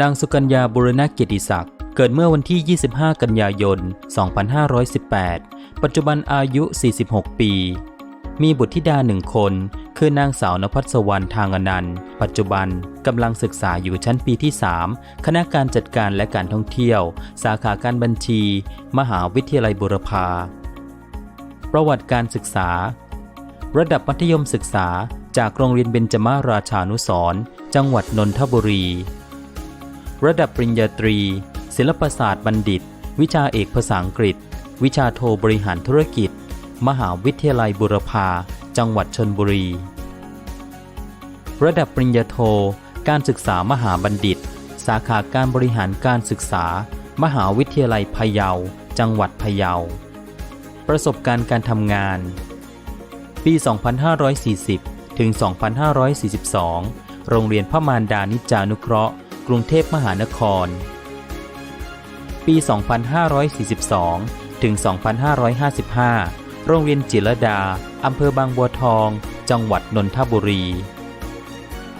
นางสุกัญญาบุรณเกียรติศักดิ์เกิดเมื่อวันที่ 25 กันยายน 2518 ปัจจุบันอายุ 46 ปี มีบุตรธิดาหนึ่งคน คือนางสาวนภัสวรรณทางอนันต์ ปัจจุบันกำลังศึกษาอยู่ชั้นปีที่ 3 คณะการจัดการและการท่องเที่ยว สาขาการบัญชี มหาวิทยาลัยบุรพา ประวัติการศึกษา ระดับมัธยมศึกษาจากโรงเรียนเบญจมาราชานุสร์จังหวัดนนทบุรี ระดับปริญญาตรี ศิลปศาสตร์บัณฑิต วิชาเอกภาษาอังกฤษ วิชาโทบริหารธุรกิจ มหาวิทยาลัยบุรพา จังหวัดชนบุรี ระดับปริญญาโท การศึกษามหาบัณฑิต สาขาการบริหารการศึกษา มหาวิทยาลัยพะเยา จังหวัดพะเยา ประสบการณ์การทำงาน ปี 2540 ถึง 2542 โรงเรียนพระมารดานิจานุเคราะห์ กรุงเทพมหานคร ปี 2542 ถึง 2555 โรงเรียนจิรดา อำเภอบางบัวทอง จังหวัดนนทบุรี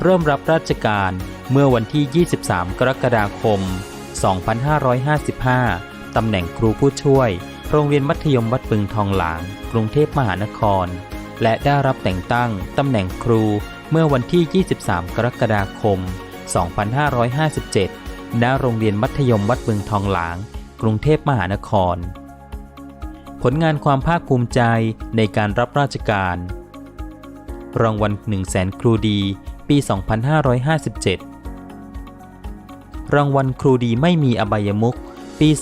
เริ่มรับราชการเมื่อวันที่ 23 กรกฎาคม 2555 ตำแหน่งครูผู้ช่วย โรงเรียนมัธยมวัดปึงทองหลาง กรุงเทพมหานคร และได้รับแต่งตั้งตำแหน่งครูเมื่อวันที่ 23 กรกฎาคม 2557 ณ โรงเรียนมัธยมวัดปึงทองหลาง กรุงเทพมหานคร ผลงานความภาคภูมิใจในการรับราชการ รางวัล1 0 0 0 0แสนครูดี ปี 2557 รางวัลครูดีไม่มีอบายมุข ปี 2559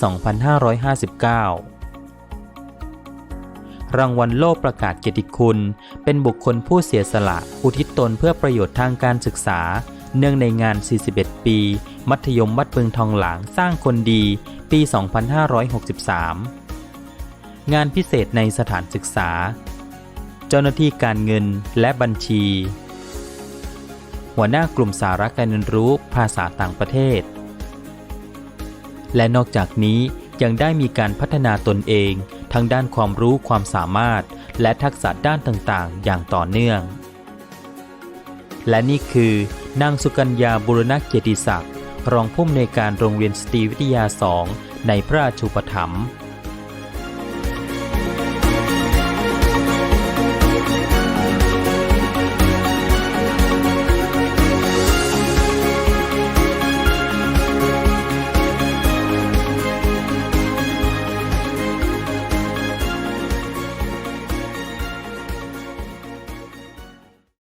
รางวัลโล่ประกาศเกียรติคุณ เป็นบุคคลผู้เสียสละ อุทิศตนเพื่อประโยชน์ทางการศึกษา เนื่องในงาน 41 ปี มัธยมวัดเบืองทองหลางสร้างคนดี ปี 2563 งานพิเศษในสถานศึกษา เจ้าหน้าที่การเงินและบัญชี หัวหน้ากลุ่มสาระการเรียนรู้ภาษาต่างประเทศ และนอกจากนี้ยังได้มีการพัฒนาตนเอง ทั้งด้านความรู้ความสามารถ และทักษะด้านต่างๆ อย่างต่อเนื่อง และนี่คือนางสุกัญญาบุรณเกียรติศักดิ์รองผู้อำนวยการโรงเรียนสตรีวิทยา 2 ในพระราชูปถัมภ์